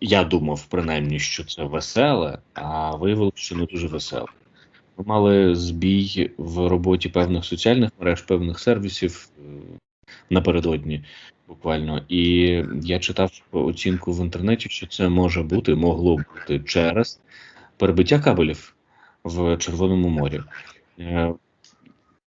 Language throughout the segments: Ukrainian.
я думав, принаймні, що це веселе, а виявилося, що не дуже веселе. Ми мали збій в роботі певних соціальних мереж, певних сервісів е, напередодні, буквально. І я читав оцінку в інтернеті, що це може бути, могло бути через перебиття кабелів в Червоному морі.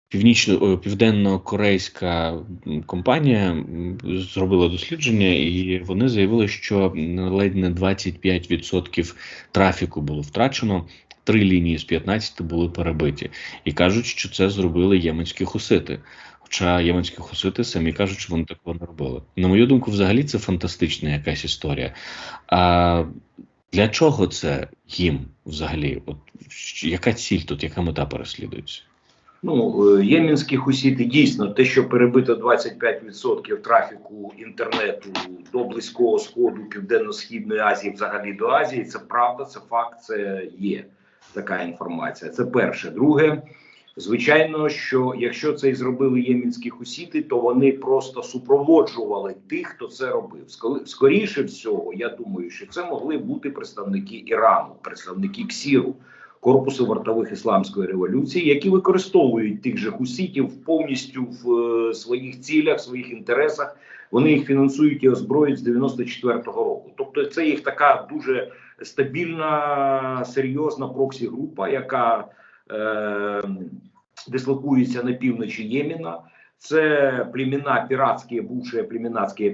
Е, Північно о, південно-корейська компанія зробила дослідження, і вони заявили, що ледь не 25% трафіку було втрачено. Три лінії з 15 були перебиті, і кажуть, що це зробили єменські хусити. Хоча єменські хусити самі кажуть, що вони такого не робили. На мою думку, взагалі це фантастична якась історія. А для чого це їм взагалі? От яка ціль тут, яка мета переслідується? Ну, е, ємінські хусіти дійсно те, що перебито 25% трафіку інтернету до Близького Сходу, Південно-Східної Азії, взагалі до Азії, це правда, це факт, це є така інформація. Це перше. Друге, звичайно, що якщо це і зробили ємінські хусіти, то вони просто супроводжували тих, хто це робив. Скорі- Скоріше всього, я думаю, що це могли бути представники Ірану, представники КСІРу. Корпусу вартових ісламської революції, які використовують тих же хусітів повністю в е, своїх цілях, своїх інтересах. Вони їх фінансують і озброюють з 94-го року. Тобто, це їх така дуже стабільна, серйозна проксі-група, яка е, дислокується на півночі Ємена. Це племена піратські, бувші племінацькі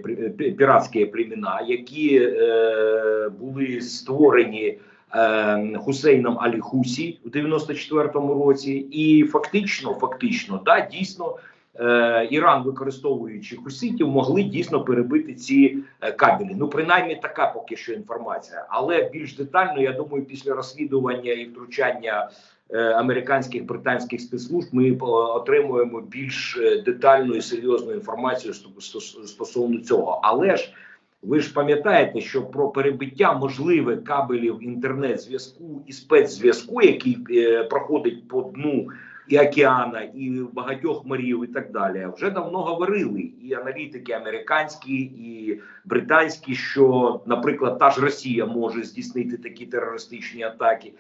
піратські племена, які е, були створені е, Хусейном Алі Хусі у 94-му році, і фактично, фактично, да, дійсно. Е, Іран, використовуючи хуситів, могли дійсно перебити ці е, кабелі. Ну, принаймні, така поки що інформація. Але більш детально, я думаю, після розслідування і втручання е, американських британських спецслужб ми отримуємо більш детальну і серйозну інформацію сто- сто- стосовно цього. Але ж ви ж пам'ятаєте, що про перебиття можливе кабелів інтернет-зв'язку і спецзв'язку, який е, проходить по дну і океана, і багатьох морів, і так далі, вже давно говорили і аналітики американські, і британські, що, наприклад, та ж Росія може здійснити такі терористичні атаки.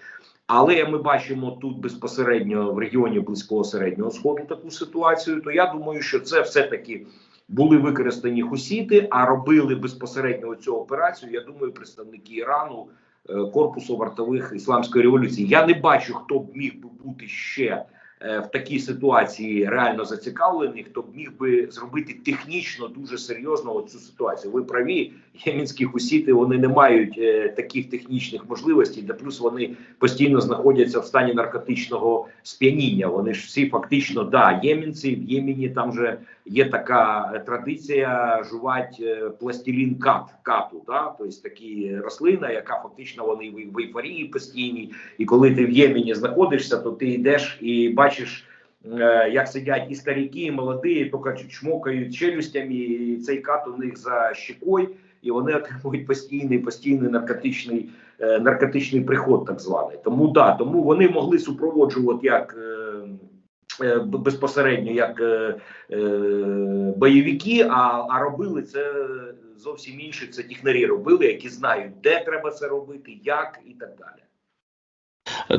Але ми бачимо тут безпосередньо в регіоні близького середнього сходу таку ситуацію. То я думаю, що це все таки були використані хусіти, а робили безпосередньо цю операцію. Я думаю, представники Ірану, е, корпусу вартових ісламської революції. Я не бачу, хто б міг би бути ще е, в такій ситуації реально зацікавлений, хто б міг би зробити технічно дуже серйозно цю ситуацію. Ви праві, ємінські хусіти вони не мають е, таких технічних можливостей, де плюс вони постійно знаходяться в стані наркотичного сп'яніння. Вони ж всі фактично да, ємінці в Ємені там же є така е, традиція жувати е, пластилін кат кату, да, тобто такі рослина, яка фактично вони в, ейфорії постійній. І коли ти в Ємені знаходишся, то ти йдеш і бачиш. е, Як сидять і старіки, і молоді, і тільки чмокають челюстями, і цей кат у них за щекою, і вони отримують постійний постійний наркотичний наркотичний приход, так званий. Тому да, тому вони могли супроводжувати як безпосередньо як е, е, бойовики, а, а робили це зовсім інше. Це тіхнарі робили, які знають, де треба це робити, як і так далі.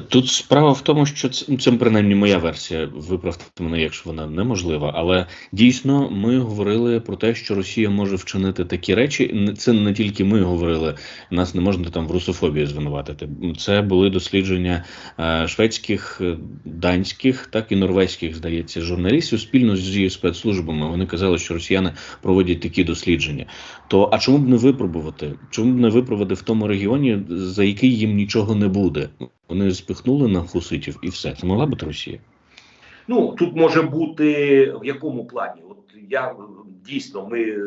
Тут справа в тому, що це, це принаймні моя версія. Виправте мене, якщо вона неможлива. Але дійсно ми говорили про те, що Росія може вчинити такі речі. Це не тільки ми говорили. Нас не можна там в русофобії звинуватити. Це були дослідження е, шведських, е, данських, так і норвезьких, здається, журналістів спільно з її спецслужбами. Вони казали, що росіяни проводять такі дослідження. То а чому б не випробувати? Чому б не випробувати в тому регіоні, за який їм нічого не буде? Вони спихнули на хуситів і все. Це могла бути Росія. Ну тут може бути в якому плані? От я дійсно ми е,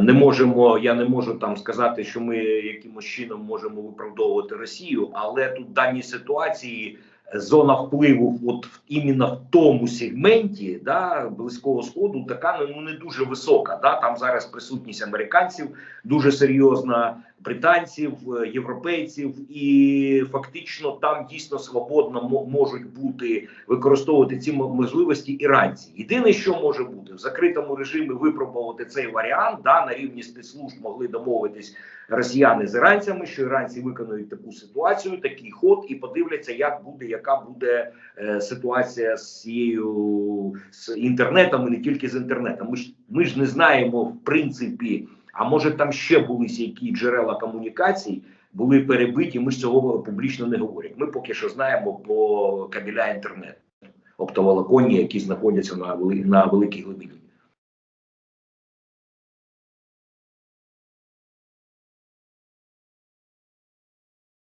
не можемо. Я не можу там сказати, що ми якимось чином можемо виправдовувати Росію, але тут в даній ситуації зона впливу, от іменно в тому сегменті да, близького сходу, така ну не дуже висока. Да? Там зараз присутність американців дуже серйозна. британців, е, європейців, і фактично там дійсно свободно мо- можуть бути використовувати ці можливості іранці. Єдине, що може бути в закритому режимі випробувати цей варіант, да на рівні спецслужб могли домовитись росіяни з іранцями, що іранці виконують таку ситуацію, такий ход, і подивляться, як буде, яка буде е, ситуація з цією з інтернетом, і не тільки з інтернетом. Ми ж ми ж не знаємо в принципі. А може там ще були які джерела комунікацій, були перебиті. Ми ж цього публічно не говоримо. Ми поки що знаємо по кабеля інтернету, оптоволоконні, які знаходяться на вели- на великій глибині.